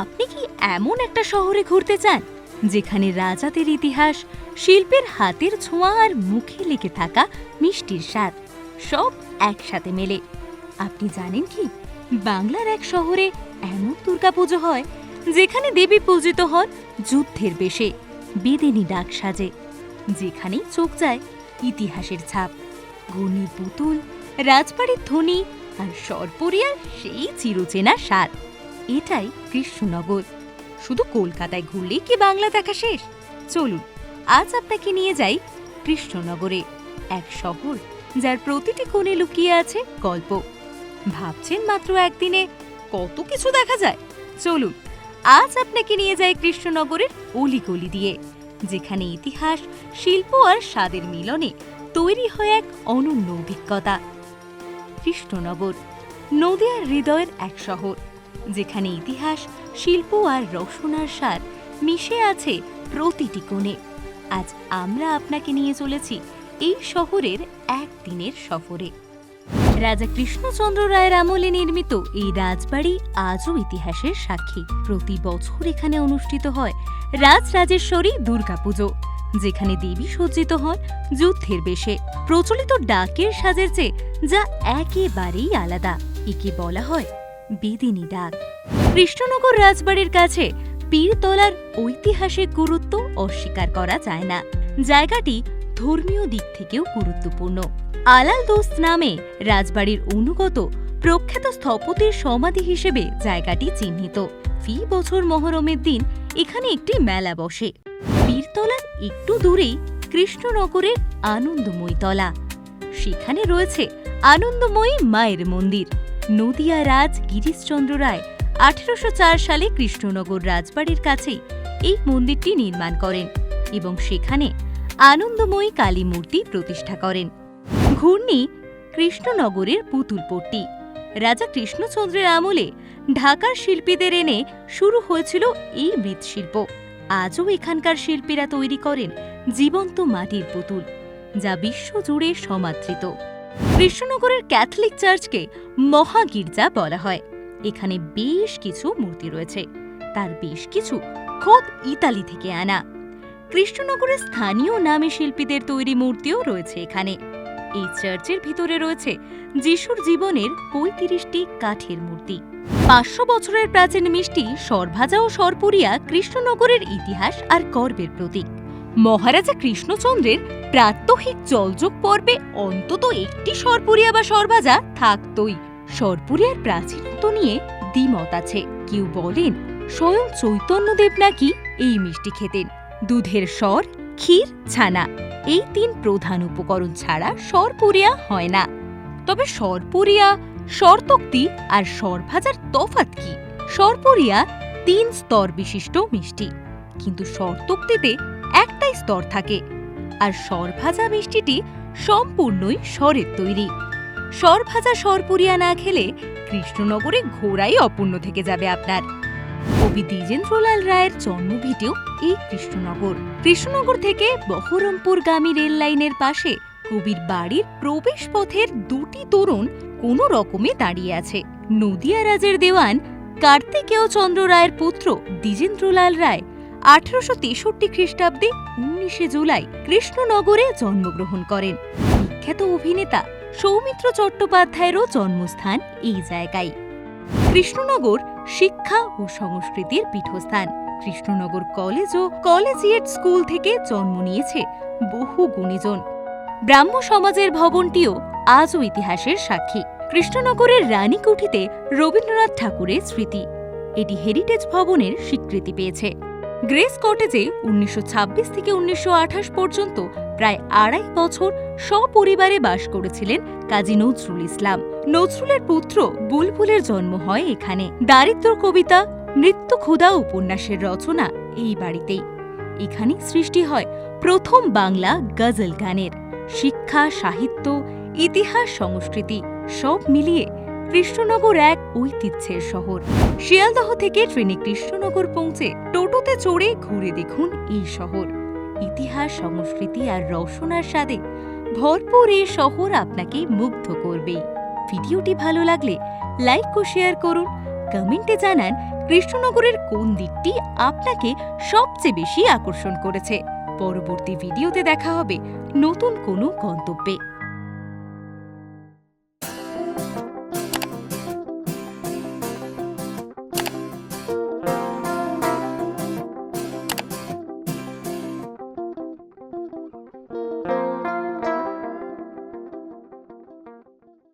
আপনি কি এমন একটা শহরে ঘুরতে চান, যেখানে রাজাদের ইতিহাস, শিল্পের হাতের ছোঁয়া আর মুখে লেগে থাকা মিষ্টির স্বাদ সব একসাথে মেলে? আপনি জানেন কি, বাংলার এক শহরে এমন দুর্গাপুজো হয়, যেখানে দেবী পূজিত হন যুদ্ধের বেশে, বেদিনী ডাক সাজে, যেখানেই চোখ যায় ইতিহাসের ছাপ। ঘূর্ণি পুতুল, রাজবাড়ির ধ্বনি আর সরপরিয়ার সেই চিরচেনা স্বাদ। এটাই কৃষ্ণনগর। শুধু কলকাতায় ঘুরলেই কি বাংলা দেখা শেষ? চলুন, আজ আপনাকে নিয়ে যাই কৃষ্ণনগরে, এক শহর যার প্রতিটি কোণে লুকিয়ে আছে গল্প। ভাবছেন মাত্র একদিনে কত কিছু দেখা যায়? চলুন, আজ আপনাকে নিয়ে যায় কৃষ্ণনগরের অলিগলি দিয়ে, যেখানে ইতিহাস, শিল্প আর স্বাদের মিলনে তৈরি হয় এক অনন্য অভিজ্ঞতা। কৃষ্ণনগর, নদিয়ার হৃদয়ের এক শহর। যেখানে ইতিহাস, শিল্প আর রসনার স্বাদ মিশে আছে প্রতিটি কোণে। আজ আমরা আপনাকে নিয়ে চলেছি এই শহরের একদিনের সফরে। রাজা কৃষ্ণচন্দ্র রায়ের আমলে নির্মিত এই রাজবাড়ি আজও ইতিহাসের সাক্ষী। প্রতি বছর এখানে অনুষ্ঠিত হয় রাজ রাজরাজেশ্বরী দুর্গাপুজো, যেখানে দেবী সজ্জিত হন যুদ্ধের বেশে। প্রচলিত ডাকের সাজের চেয়ে যা একেবারেই আলাদা, একে বলা হয় বেদিনী ডাক। কৃষ্ণনগর রাজবাড়ির কাছে পীরতলার ঐতিহাসিক গুরুত্ব অস্বীকার করা যায় না। জায়গাটি ধর্মীয় দিক থেকেও গুরুত্বপূর্ণ। আলাল দোস্ত নামে রাজবাড়ির অনুগত প্রখ্যাত স্থপতির সমাধি হিসেবে জায়গাটি চিহ্নিত। ফি বছর মহরমের দিন এখানে একটি মেলা বসে। পীরতলার একটু দূরেই কৃষ্ণনগরের আনন্দময়ী তলা। সেখানে রয়েছে আনন্দময়ী মায়ের মন্দির। নদিয়া রাজ গিরিশচন্দ্র রায় আঠেরোশো চার সালে কৃষ্ণনগর রাজবাড়ির কাছেই এই মন্দিরটি নির্মাণ করেন এবং সেখানে আনন্দময়ী কালী মূর্তি প্রতিষ্ঠা করেন। ঘূর্ণি কৃষ্ণনগরের পুতুলপট্টি। রাজা কৃষ্ণচন্দ্রের আমলে ঢাকার শিল্পীদের এনে শুরু হয়েছিল এই মৃৎশিল্প। আজও এখানকার শিল্পীরা তৈরি করেন জীবন্ত মাটির পুতুল, যা বিশ্বজুড়ে সমাদৃত। কৃষ্ণনগরের ক্যাথলিক চার্চকে মহাগির্জা বলা হয়। এখানে বেশ কিছু মূর্তি রয়েছে। তার বেশ কিছু খোদ ইতালি থেকে আনা। কৃষ্ণনগরের স্থানীয় নামে শিল্পীদের তৈরি মূর্তিও রয়েছে এখানে। এই চার্চের ভিতরে রয়েছে যিশুর জীবনের পঁয়ত্রিশটি কাঠের মূর্তি। পাঁচশো বছরের প্রাচীন মিষ্টি, সরভাজা ও সরপুরিয়া কৃষ্ণনগরের ইতিহাস আর গর্বের প্রতীক। মহারাজা কৃষ্ণচন্দ্রের প্রাত্যহিক জলযোগ পর্বে অন্তত একটি সরপুরিয়া বা সরভাজা থাকতই। সরপুরিয়ার প্রাচীনত্ব নিয়ে দ্বিমত আছে। কেউ বলেন, স্বয়ং চৈতন্যদেব নাকি এই মিষ্টি খেতেন। দুধের স্বর, ক্ষীর, ছানা, এই তিন প্রধান উপকরণ ছাড়া সরপুরিয়া হয় না। তবে সরপুরিয়া, সরতক্তি আর সরভাজার তফাত কি? সরপুরিয়া তিন স্তর বিশিষ্ট মিষ্টি। কিন্তু সরতক্তিতে একটাই স্তর থাকে। আর সরভাজা মিষ্টিটি সম্পূর্ণই স্বরের তৈরি। সরভাজা সরপুরিয়া না খেলে কৃষ্ণনগরে ঘোরাই অপূর্ণ থেকে যাবে আপনার। কবি দ্বিজেন্দ্রলাল রায়ের জন্মভিটেও এই কৃষ্ণনগর। কৃষ্ণনগর থেকে বহরমপুরগামী রেল লাইনের পাশে কবির বাড়ির প্রবেশ পথের দুটি তরুণ কোনো রকমে দাঁড়িয়ে আছে। নদিয়া রাজের দেওয়ান কার্তিকেয় চন্দ্র রায়ের পুত্র দ্বিজেন্দ্রলাল রায় আঠারোশো তেষট্টি খ্রিস্টাব্দে উনিশে জুলাই কৃষ্ণনগরে জন্মগ্রহণ করেন। বিখ্যাত অভিনেতা সৌমিত্র চট্টোপাধ্যায়েরও জন্মস্থান এই জায়গায়। কৃষ্ণনগর শিক্ষা ও সংস্কৃতির পীঠস্থান। কৃষ্ণনগর কলেজ ও কলেজিয়েট স্কুল থেকে জন্ম নিয়েছে বহু গুণীজন। ব্রাহ্ম সমাজের ভবনটিও আজও ইতিহাসের সাক্ষী। কৃষ্ণনগরের রানীকুঠিতে রবীন্দ্রনাথ ঠাকুরের স্মৃতি। এটি হেরিটেজ ভবনের স্বীকৃতি পেয়েছে। গ্রেস কটেজে উনিশশো থেকে উনিশশো আঠাশ পর্যন্ত প্রায় আড়াই বছর সপরিবারে বাস করেছিলেন কাজী নজরুল ইসলাম। নজরুলের পুত্র বুলবুলের জন্ম হয় এখানে। দারিদ্র কবিতা, মৃত্যু ক্ষুধা উপন্যাসের রচনা এই বাড়িতেই। এখানেই সৃষ্টি হয় প্রথম বাংলা গজল গানের। শিক্ষা, সাহিত্য, ইতিহাস, সংস্কৃতি সব মিলিয়ে কৃষ্ণনগর এক ঐতিহ্যের শহর। শিয়ালদহ থেকে ট্রেনে কৃষ্ণনগর পৌঁছে টোটোতে চড়ে ঘুরে দেখুন এই শহর। ইতিহাস, সংস্কৃতি আর রসনার স্বাদে ভরপুর এই শহর আপনাকে মুগ্ধ করবেই। ভিডিওটি ভালো লাগলে লাইক ও শেয়ার করুন, কমেন্টে জানান কৃষ্ণনগরের কোন দিকটি আপনাকে সবচেয়ে বেশি আকর্ষণ করেছে। পরবর্তী ভিডিওতে দেখা হবে নতুন কোনো গন্তব্যে।